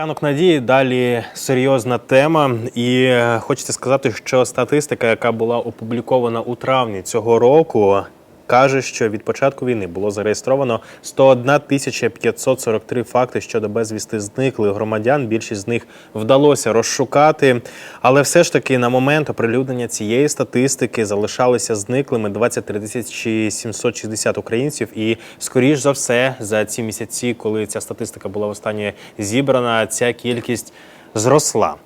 Ранок надії далі серйозна тема, і е, хочеться сказати, що статистика, яка була опублікована у травні цього року, каже, що від початку війни було зареєстровано 101 тисяча 543 факти щодо безвісти зниклих громадян. Більшість з них вдалося розшукати, але все ж таки на момент оприлюднення цієї статистики залишалися зниклими 23 тисячі 760 українців. І скоріш за все, за ці місяці, коли ця статистика була останнє зібрана, ця кількість зросла.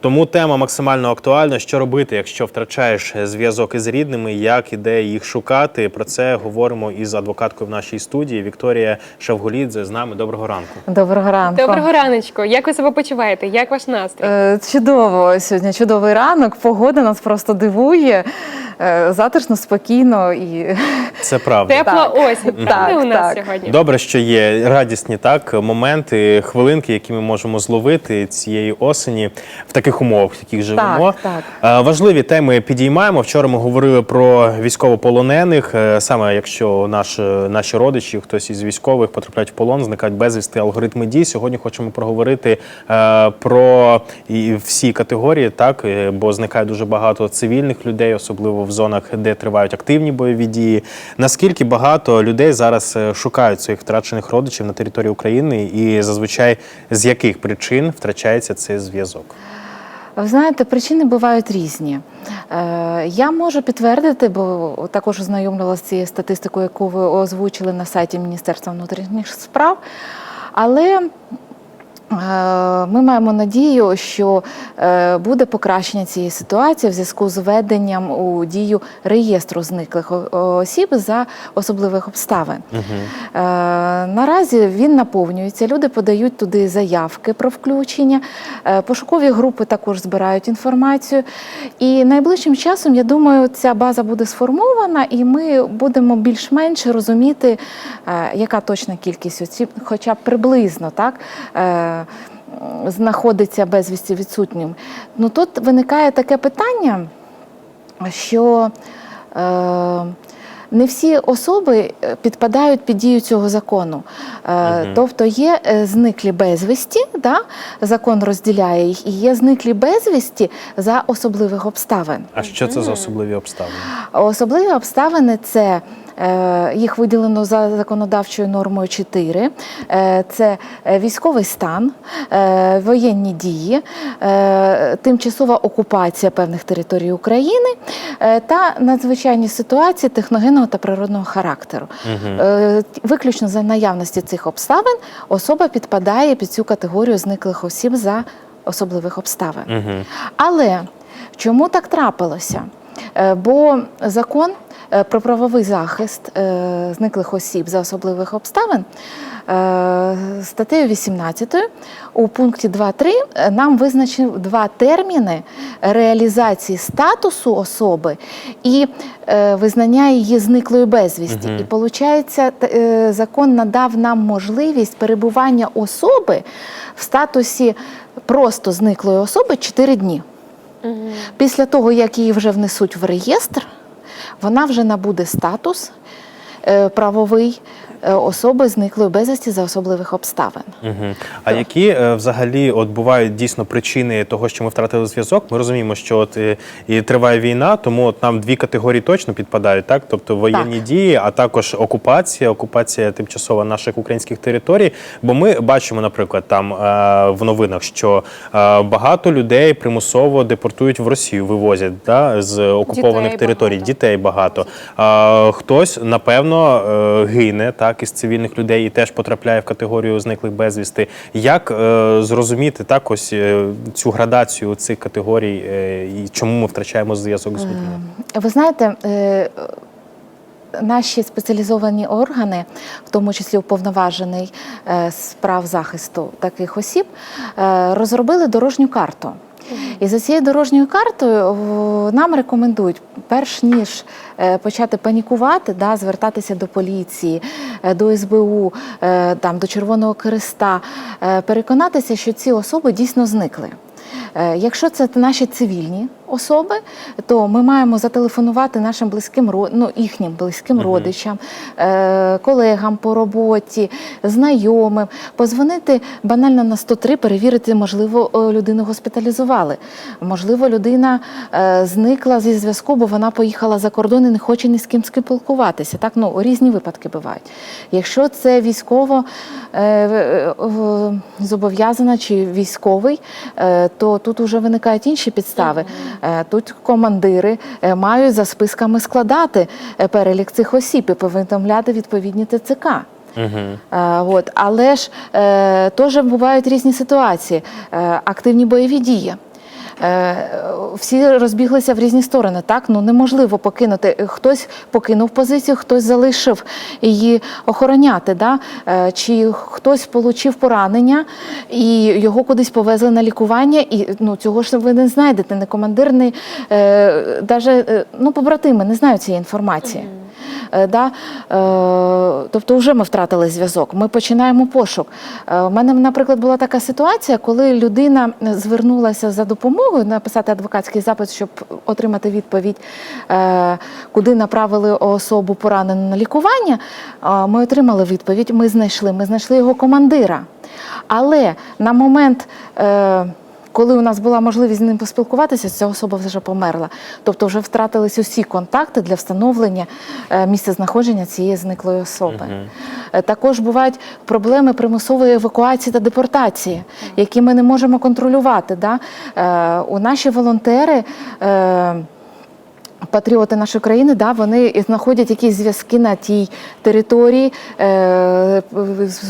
Тому тема максимально актуальна. Що робити, якщо втрачаєш зв'язок із рідними, як і де їх шукати? Про це говоримо із адвокаткою в нашій студії Вікторія Шавгулідзе з нами. Доброго ранку. Доброго ранку. Доброго раночку. Як ви себе почуваєте? Як ваш настрій? Е, Чудово сьогодні. Чудовий ранок. Погода нас просто дивує. Е, Затишно, спокійно і Це правда. Тепла так. осінь. Так, Правда у нас так. сьогодні? Добре, що є радісні так моменти, хвилинки, які ми можемо зловити цієї осені в таких умовах, в яких живемо. так. Е, Важливі теми підіймаємо. Вчора ми говорили про військовополонених. Е, Саме якщо наш, наші родичі, хтось із військових потрапляють в полон, зникають безвісти, алгоритми дій. Сьогодні хочемо проговорити е, про всі категорії, так е, бо зникає дуже багато цивільних людей, особливо в зонах, де тривають активні бойові дії. Наскільки багато людей зараз е, шукають своїх втрачених родичів на території України, і зазвичай з яких причин втрачається цей зв'язок? Ви знаєте, причини бувають різні. Е, Я можу підтвердити, бо також ознайомлювалася з цією статистикою, яку ви озвучили на сайті Міністерства внутрішніх справ. Але ми маємо надію, що е, буде покращення цієї ситуації в зв'язку з введенням у дію реєстру зниклих осіб за особливих обставин. Е, Наразі він наповнюється. Люди подають туди заявки про включення. Е, Пошукові групи також збирають інформацію. І найближчим часом, я думаю, ця база буде сформована, і ми будемо більш-менш розуміти, е, яка точна кількість осіб, хоча б приблизно так. Знаходиться безвісті відсутнім. Ну тут виникає таке питання, що е, не всі особи е, підпадають під дію цього закону. Е, Мгм. Тобто є е, зниклі безвісті, да? закон розділяє їх, і є зниклі безвісті за особливих обставин. А що це за особливі обставини? Особливі обставини це. Е, Їх виділено за законодавчою нормою 4. Е, Це е, військовий стан, воєнні дії, тимчасова окупація певних територій України та надзвичайні ситуації техногенного та природного характеру. Е, Виключно за наявності цих обставин особа підпадає під цю категорію зниклих осіб за особливих обставин. Мгм. Але чому так трапилося? Бо закон про правовий захист е, зниклих осіб за особливих обставин е, статтею 18 у пункті 2.3 е, нам визначив два терміни реалізації статусу особи і е, визнання її зниклою безвісті. Мгм. І виходить, закон надав нам можливість перебування особи в статусі просто зниклої особи 4 дні. Мгм. Після того, як її вже внесуть в реєстр, вона вже набуде статус правовий е, особи зниклої безвісті за особливих обставин. Мгм. А які е, взагалі от бувають дійсно причини того, що ми втратили зв'язок? Ми розуміємо, що от е, і триває війна, тому от нам дві категорії точно підпадають, так? Тобто воєнні Так. дії, а також окупація, окупація тимчасова наших українських територій. Бо ми бачимо, наприклад, там е, в новинах, що е, багато людей примусово депортують в Росію, вивозять да, з окупованих Дітей територій. багато. Дітей багато. А, хтось, напевно, е, гине так із цивільних людей і теж потрапляє в категорію зниклих безвісти. Як е, зрозуміти так ось е, цю градацію цих категорій і чому ми втрачаємо зв'язок з людьми? Ви знаєте, наші спеціалізовані органи, в тому числі уповноважений з прав захисту таких осіб, розробили дорожню карту. І за цією дорожньою картою нам рекомендують, перш ніж е, почати панікувати, да, звертатися до поліції, е, до СБУ, е, там, до Червоного Креста, е, переконатися, що ці особи дійсно зникли. Е, Якщо це наші цивільні особи, то ми маємо зателефонувати нашим близьким ну, їхнім близьким родичам, е, колегам по роботі, знайомим, позвонити банально на 103, перевірити, можливо, е, людину госпіталізували. Можливо, людина е, зникла зі зв'язку, бо вона поїхала за кордон і не хоче ні з ким спілкуватися. Так, ну різні випадки бувають. Якщо це військово зобов'язана чи військовий, то тут вже виникають інші підстави. Е, Тут командири е, мають за списками складати е, перелік цих осіб і повідомляти відповідні ТЦК. Угу. От. Але ж е, теж бувають різні ситуації, е, активні бойові дії. Е, Всі розбіглися в різні сторони. Так ну неможливо покинути. Хтось покинув позицію, хтось залишив її охороняти. Да? Е, Чи хтось отримав поранення і його кудись повезли на лікування, і ну цього ж ви не знайдете. Не командир, не даже, е, ну побратими не знають цієї інформації. Е, Да? Е, тобто вже ми втратили зв'язок. Ми починаємо пошук. Е, У мене, наприклад, була така ситуація, коли людина звернулася за допомогою написати адвокатський запит, щоб отримати відповідь, е, куди направили особу поранену на лікування. Е, Ми отримали відповідь, ми знайшли, ми знайшли його командира. Але на момент. Коли у нас була можливість з ним поспілкуватися, ця особа вже померла. Тобто вже втратились усі контакти для встановлення е, місця знаходження цієї зниклої особи. Е, Також бувають проблеми примусової евакуації та депортації, які ми не можемо контролювати. Да? Е, У наші волонтери. е, Патріоти нашої країни, да, вони знаходять якісь зв'язки на тій території, е,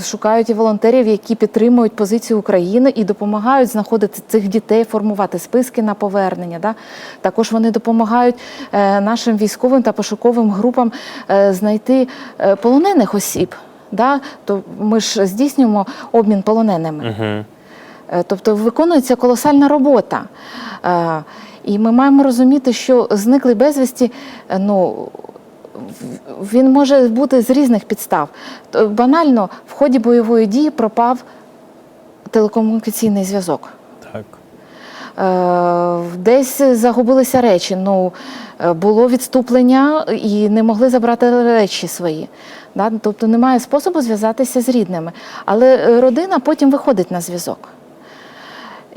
шукають і волонтерів, які підтримують позицію України і допомагають знаходити цих дітей, формувати списки на повернення. Да. Також вони допомагають е, нашим військовим та пошуковим групам е, знайти е, полонених осіб. Да. То ми ж здійснюємо обмін полоненими. Угу. Тобто виконується колосальна робота. Е, І ми маємо розуміти, що зниклий безвісті, е, ну. Він може бути з різних підстав. Банально в ході бойової дії пропав телекомунікаційний зв'язок. Так. Е, Десь загубилися речі. Ну, е, було відступлення і не могли забрати речі свої. Да? Тобто немає способу зв'язатися з рідними. Але родина потім виходить на зв'язок.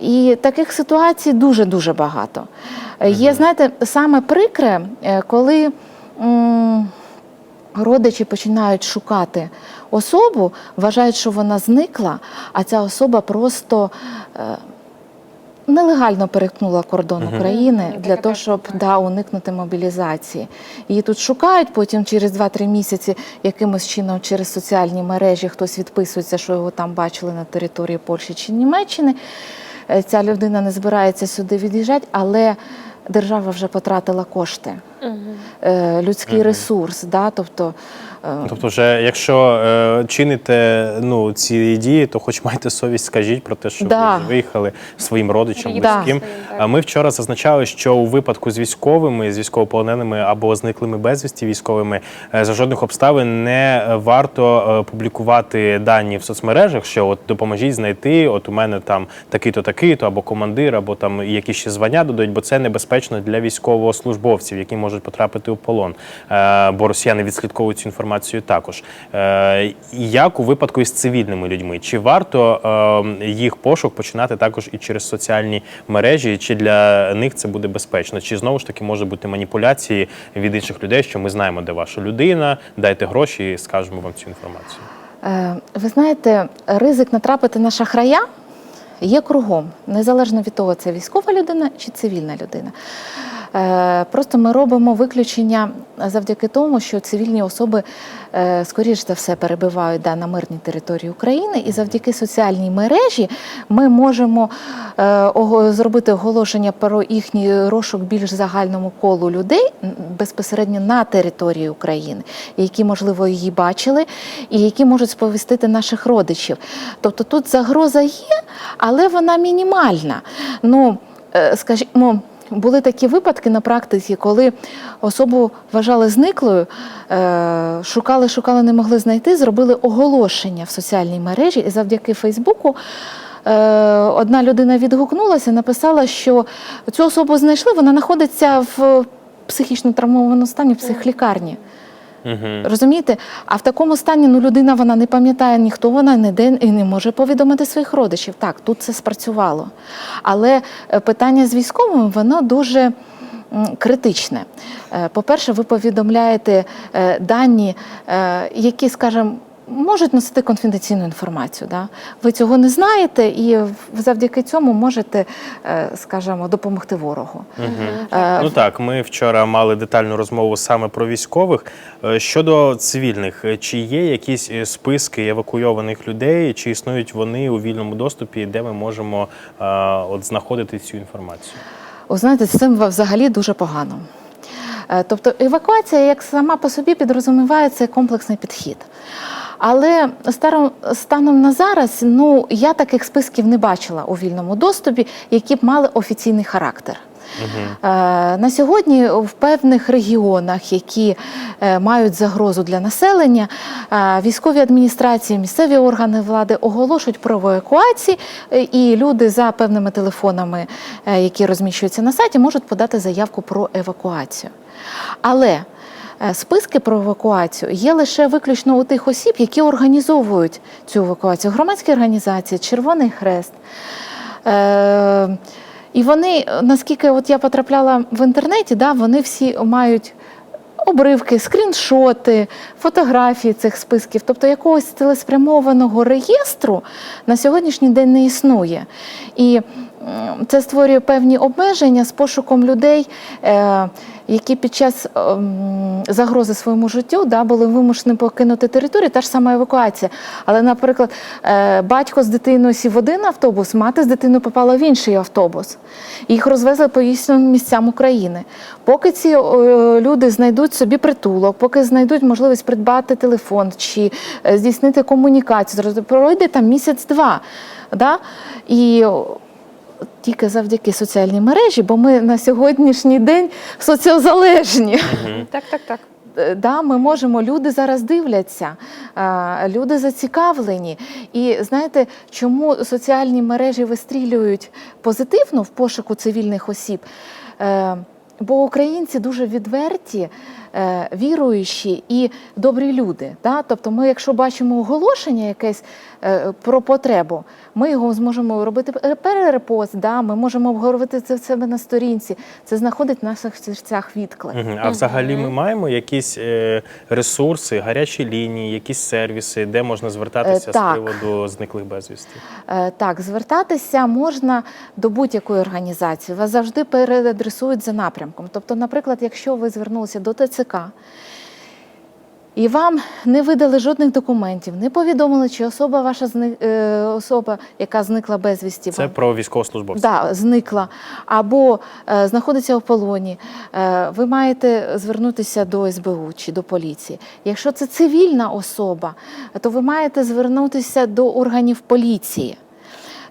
І таких ситуацій дуже-дуже багато. Е, Є, знаєте, саме прикре, е, коли родичі починають шукати особу, вважають, що вона зникла, а ця особа просто. е, Нелегально перетнула кордон України Мгм. для того, щоб да, уникнути мобілізації. Її тут шукають, потім через 2-3 місяці якимось чином через соціальні мережі хтось відписується, що його там бачили на території Польщі чи Німеччини. Е, Ця людина не збирається сюди від'їжджати, але держава вже потратила кошти, е, людський ресурс. Да? Тобто, е, Тобто, вже якщо е, чините ну, ці дії, то хоч майте совість, скажіть про те, що Да. ви виїхали своїм родичам, Рідним близьким. своїм, так. А ми вчора зазначали, що у випадку з військовими, з військовополоненими або зниклими безвісті військовими е, за жодних обставин не варто публікувати дані в соцмережах, що от допоможіть знайти, от у мене там такий-то, такий-то, або командир, або там якісь ще звання додають, бо це небезпечно для військовослужбовців, які можуть потрапити у полон. Е, Бо росіяни відслідковують цю інформацію також. Е, Як у випадку із цивільними людьми? Чи варто е, їх пошук починати також і через соціальні мережі? Чи для них це буде безпечно? Чи знову ж таки може бути маніпуляції від інших людей, що ми знаємо, де ваша людина, дайте гроші і скажемо вам цю інформацію? Ви знаєте, ризик натрапити на шахрая є кругом, незалежно від того, це військова людина чи цивільна людина. Е, Просто ми робимо виключення завдяки тому, що цивільні особи, е, скоріш за все, перебувають да, на мирній території України, і завдяки соціальній мережі ми можемо е, зробити оголошення про їхній розшук більш загальному колу людей безпосередньо на території України, які, можливо, її бачили, і які можуть сповістити наших родичів. Тобто тут загроза є, але вона мінімальна. Ну, скажімо, були такі випадки на практиці, коли особу вважали зниклою, е, шукали, шукали, не могли знайти, зробили оголошення в соціальній мережі, і завдяки Фейсбуку е, одна людина відгукнулася, написала, що цю особу знайшли, вона знаходиться в психічно травмованому стані в психлікарні. Угу. Розумієте? А в такому стані ну, людина вона не пам'ятає ніхто вона не де і не може повідомити своїх родичів. Так, тут це спрацювало. Але е, питання з військовим воно дуже критичне. Е, По-перше, ви повідомляєте е, дані, які, скажімо, можуть носити конфіденційну інформацію. Да? Ви цього не знаєте, і в- завдяки цьому можете, е, скажімо, допомогти ворогу. Е, Ну так, ми вчора мали детальну розмову саме про військових. Е, Щодо цивільних, е, чи є якісь списки евакуйованих людей, чи існують вони у вільному доступі, де ми можемо е, от знаходити цю інформацію? Ви знаєте, з цим взагалі дуже погано. Тобто евакуація, як сама по собі підрозуміває, це комплексний підхід. Але старом- станом на зараз ну, я таких списків не бачила у вільному доступі, які б мали офіційний характер. Е, На сьогодні в певних регіонах, які е, мають загрозу для населення, е, військові адміністрації, місцеві органи влади оголошують про евакуації, і люди за певними телефонами, які розміщуються на сайті, можуть подати заявку про евакуацію. Але списки про евакуацію є лише виключно у тих осіб, які організовують цю евакуацію. Громадські організації, Червоний Хрест. Е, і вони, наскільки от я потрапляла в інтернеті, да, вони всі мають обривки, скріншоти, фотографії цих списків. Тобто якогось цілеспрямованого реєстру на сьогоднішній день не існує. І це створює певні обмеження з пошуком людей, е, які під час ем, загрози своєму життю да, були вимушені покинути територію, та ж сама евакуація. Але, наприклад, е, батько з дитиною сів в один автобус, мати з дитиною попала в інший автобус. Їх розвезли по іншим місцям України. Поки ці е, люди знайдуть собі притулок, поки знайдуть можливість придбати телефон чи здійснити комунікацію, пройде там місяць-два. Да? І тільки завдяки соціальній мережі, бо ми на сьогоднішній день соціозалежні. Так, так, так. Е, Да, ми можемо, люди зараз дивляться, люди зацікавлені. І знаєте, чому соціальні мережі вистрілюють позитивно в пошуку цивільних осіб? Е, Бо українці дуже відверті, віруючі і добрі люди. Да? Тобто, ми, якщо бачимо оголошення якесь е, про потребу, ми його зможемо робити перерепост, да? ми можемо обговорити це в себе на сторінці. Це знаходить в наших серцях відклик. Мгм. А взагалі ми маємо якісь е, ресурси, гарячі лінії, якісь сервіси, де можна звертатися Е, з приводу зниклих безвісти? Е, Так, звертатися можна до будь-якої організації. Вас завжди переадресують за напрямком. Тобто, наприклад, якщо ви звернулися до ТЦК і вам не видали жодних документів, не повідомили, чи особа ваша е, особа, яка зникла безвісті, Це вам- про військовослужбовців. Да, зникла або е, знаходиться в полоні, е, ви маєте звернутися до СБУ чи до поліції. Якщо це цивільна особа, то ви маєте звернутися до органів поліції.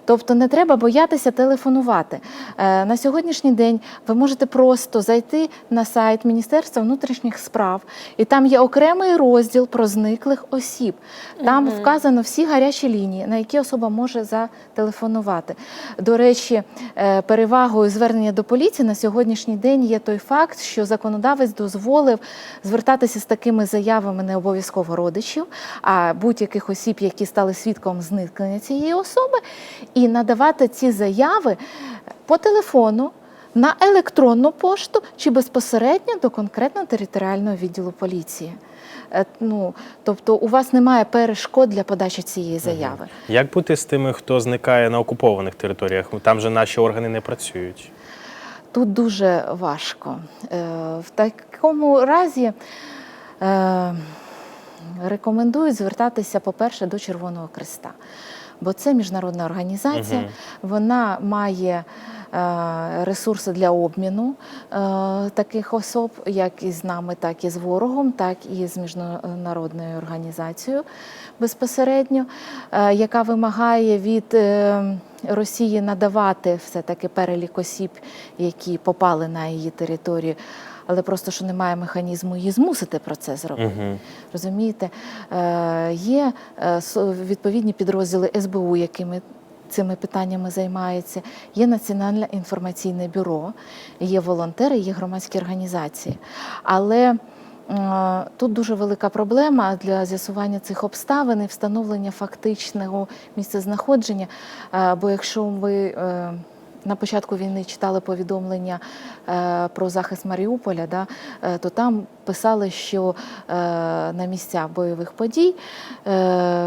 Тобто не треба боятися телефонувати. Е, На сьогоднішній день ви можете просто зайти на сайт Міністерства внутрішніх справ, і там є окремий розділ про зниклих осіб. Там вказано всі гарячі лінії, на які особа може зателефонувати. До речі, е, перевагою звернення до поліції на сьогоднішній день є той факт, що законодавець дозволив звертатися з такими заявами не обов'язково родичів, а будь-яких осіб, які стали свідком зникнення цієї особи, і надавати ці заяви по телефону. На електронну пошту чи безпосередньо до конкретного територіального відділу поліції. Е, Ну, тобто у вас немає перешкод для подачі цієї заяви. Як бути з тими, хто зникає на окупованих територіях? Там же наші органи не працюють. Тут дуже важко. Е, В такому разі е, рекомендують звертатися, по-перше, до Червоного Креста, бо це міжнародна організація, Мгм. вона має е, ресурси для обміну е, таких особ, як і з нами, так і з ворогом, так і з міжнародною організацією безпосередньо, е, яка вимагає від Росії надавати все-таки перелік осіб, які попали на її територію. Але просто що немає механізму її змусити про це зробити. Угу. Розумієте, Е, є е, відповідні підрозділи СБУ, якими цими питаннями займається. Є Національне інформаційне бюро, є волонтери, є громадські організації. Але е, Тут дуже велика проблема для з'ясування цих обставин і встановлення фактичного місцезнаходження. Е, Бо якщо ви е, на початку війни читали повідомлення е, про захист Маріуполя, да, е, то там писали, що е, на місця бойових подій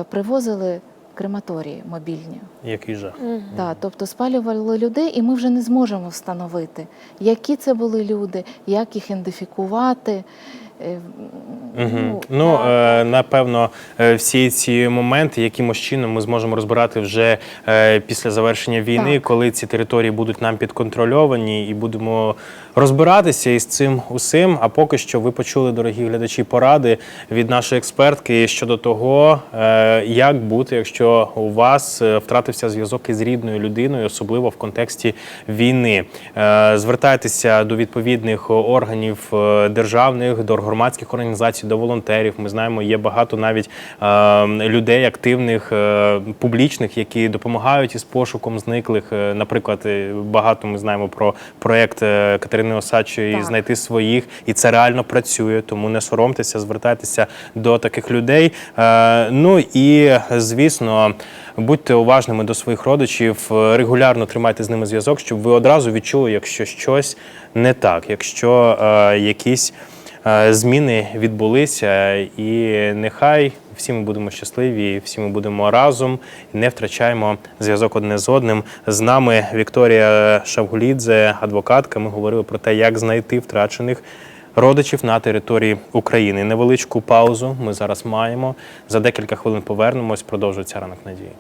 привозили крематорії мобільні. Який жах. Да, тобто спалювали людей, і ми вже не зможемо встановити, які це були люди, як їх ідентифікувати. Угу. Ну, е, напевно, е, всі ці моменти, якимось чином ми зможемо розбирати вже після завершення війни, Так. коли ці території будуть нам підконтрольовані, і будемо розбиратися із цим усім. А поки що ви почули, дорогі глядачі, поради від нашої експертки щодо того, як бути, якщо у вас втратився зв'язок із рідною людиною, особливо в контексті війни. Звертайтеся до відповідних органів державних, до громадських організацій, до волонтерів. Ми знаємо, є багато навіть е, людей активних, е, публічних, які допомагають із пошуком зниклих. Е, Наприклад, е, багато ми знаємо про проект е, Катерини Осадчої знайти своїх, і це реально працює. Тому не соромтеся, звертайтеся до таких людей. Е, Ну і звісно, будьте уважними до своїх родичів, регулярно тримайте з ними зв'язок, щоб ви одразу відчули, якщо щось не так, якщо е, якісь зміни відбулися, і нехай всі ми будемо щасливі, всі ми будемо разом не втрачаємо зв'язок одне з одним. З нами Вікторія Шавгулідзе, адвокатка. Ми говорили про те, як знайти втрачених. Родичів на території України. Невеличку паузу ми зараз маємо. За декілька хвилин повернемось. Продовжується ранок надії.